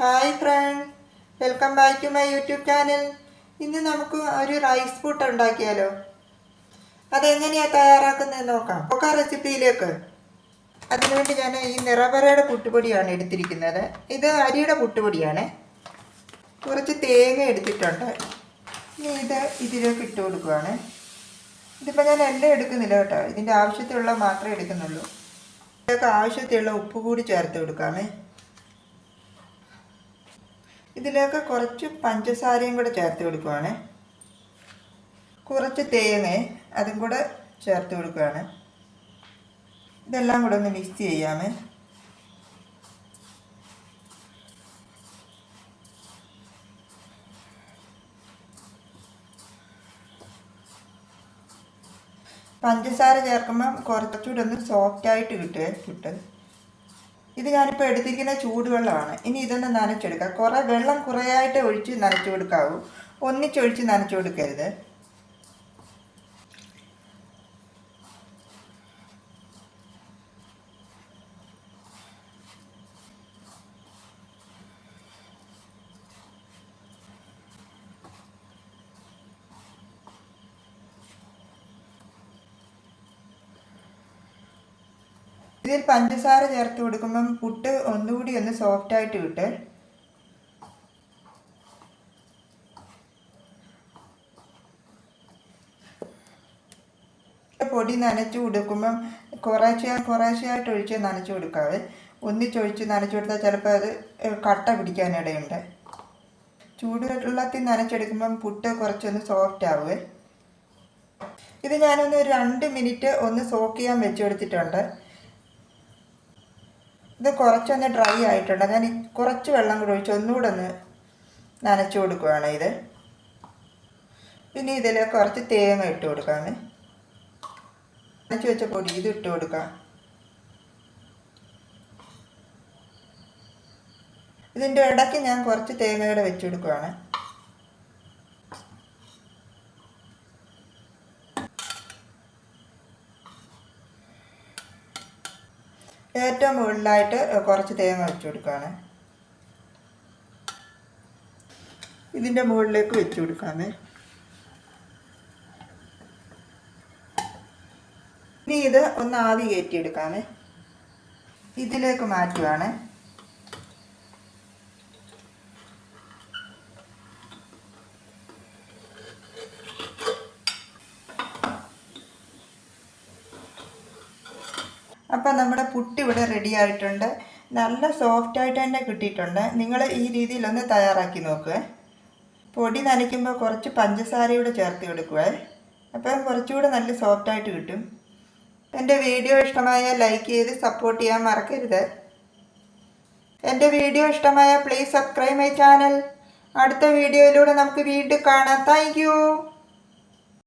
Hi friend welcome back to my YouTube channel ഇന്ന് നമുക്ക് ഒരു റൈസ് പുട്ട് ഉണ്ടാക്കിയാലോ? അതെങ്ങനെയാണ് തയ്യാറാക്കുന്നത് നോക്കാം. നോക്കാം റെസിപ്പിയിലേക്ക് അതിനുവേണ്ടി ഞാൻ ഈ നിറവറയുടെ പുട്ടുപൊടിയാണ് എടുത്തിരിക്കുന്നത്. ഇത് അരിയുടെ പുട്ടുപൊടിയാണ്. കുറച്ച് തേങ്ങ എടുത്തിട്ടുണ്ട്. ഇനി ഇത് ഇതിലേക്ക് ഇട്ട് കൊടുക്കുവാണ്. ഇതിപ്പോൾ ഞാൻ എല്ലാം എടുക്കുന്നില്ല കേട്ടോ. ഇതിന്റെ ആവശ്യത്തിലുള്ള മാത്രമേ എടുക്കുന്നുള്ളൂ. ഇതൊക്കെ ആവശ്യത്തിലുള്ള ഉപ്പ് കൂടി ചേർത്ത് കൊടുക്കാമേ. ഇതിലേക്ക് കുറച്ച് പഞ്ചസാരയും കൂടെ ചേർത്ത് കൊടുക്കുവാണ്. കുറച്ച് തേങ്ങ അതും കൂടെ ചേർത്ത് കൊടുക്കുകയാണ് ഇതെല്ലാം കൂടെ ഒന്ന് മിക്സ് ചെയ്യാമേ. പഞ്ചസാര ചേർക്കുമ്പം കുറച്ചുകൂടെ ഒന്ന് സോഫ്റ്റായിട്ട് കിട്ടുക പുട്ട് ഇത് ഞാനിപ്പോൾ എടുത്തിരിക്കുന്ന ചൂടുവെള്ളമാണ്. ഇനി ഇതൊന്ന് നനച്ചെടുക്കാം. കുറേ വെള്ളം കുറേയായിട്ട് ഒഴിച്ച് നനച്ചു കൊടുക്കാവൂ ഒന്നിച്ചൊഴിച്ച് നനച്ചു കൊടുക്കരുത് ഇതിൽ പഞ്ചസാര ചേർത്ത് കൊടുക്കുമ്പം പുട്ട് ഒന്നുകൂടി ഒന്ന് സോഫ്റ്റ് ആയിട്ട് കിട്ടെ പൊടി നനച്ചു കൊടുക്കുമ്പം കുറേശ്ശെ കുറേശ്ശെയായിട്ട് ഒഴിച്ച് നനച്ചു കൊടുക്കാതെ ഒന്നിച്ചൊഴിച്ച് നനച്ചു കൊടുത്താൽ ചിലപ്പോൾ അത് കട്ട പിടിക്കാനിടയുണ്ട്. ചൂടുവെള്ളത്തിൽ നനച്ചെടുക്കുമ്പം പുട്ട് കുറച്ചൊന്ന് സോഫ്റ്റ് ആവുക ഇത് ഞാനൊന്ന് രണ്ട് മിനിറ്റ് ഒന്ന് സോക്ക് ചെയ്യാൻ വെച്ചു കൊടുത്തിട്ടുണ്ട്. ഇത് കുറച്ചൊന്ന് ഡ്രൈ ആയിട്ടുണ്ട്. ഞാൻ കുറച്ച് വെള്ളം കൂടി ഒഴിച്ച് ഒന്നുകൂടെ ഒന്ന് നനച്ചു കൊടുക്കുകയാണ് ഇത്. പിന്നെ ഇതിൽ കുറച്ച് തേങ്ങ ഇട്ട് കൊടുക്കാമേ നനച്ച് വെച്ച പൊടി ഇത് ഇട്ട് കൊടുക്കാം. ഇതിന്റെ ഇടയ്ക്ക് ഞാൻ കുറച്ച് തേങ്ങയുടെ വെച്ച് കൊടുക്കുകയാണ്. ഏറ്റവും മുകളിലായിട്ട് കുറച്ച് തേങ്ങ വെച്ച് കൊടുക്കുകയാണ് ഇതിന്റെ മുകളിലേക്ക് വെച്ച് കൊടുക്കാമേ ഇനി ഇത് ഒന്ന് ആവി കയറ്റിയെടുക്കാമേ ഇതിലേക്ക് മാറ്റുവാണ്. അപ്പം നമ്മുടെ പുട്ട് ഇവിടെ റെഡി ആയിട്ടുണ്ട്. നല്ല സോഫ്റ്റ് ആയിട്ട് തന്നെ കിട്ടിയിട്ടുണ്ട്. നിങ്ങൾ ഈ രീതിയിലൊന്ന് തയ്യാറാക്കി നോക്കുക പൊടി നനയ്ക്കുമ്പോൾ കുറച്ച് പഞ്ചസാരയൂടെ ചേർത്ത് കൊടുക്കുക അപ്പം കുറച്ചുകൂടെ നല്ല സോഫ്റ്റ് ആയിട്ട് കിട്ടും. എന്റെ വീഡിയോ ഇഷ്ടമായാൽ ലൈക്ക് ചെയ്ത് സപ്പോർട്ട് ചെയ്യാൻ മറക്കരുത്. എന്റെ വീഡിയോ ഇഷ്ടമായ പ്ലീസ് സബ്സ്ക്രൈബ് മൈ ചാനൽ അടുത്ത വീഡിയോയിലൂടെ നമുക്ക് വീണ്ടും കാണാം. താങ്ക്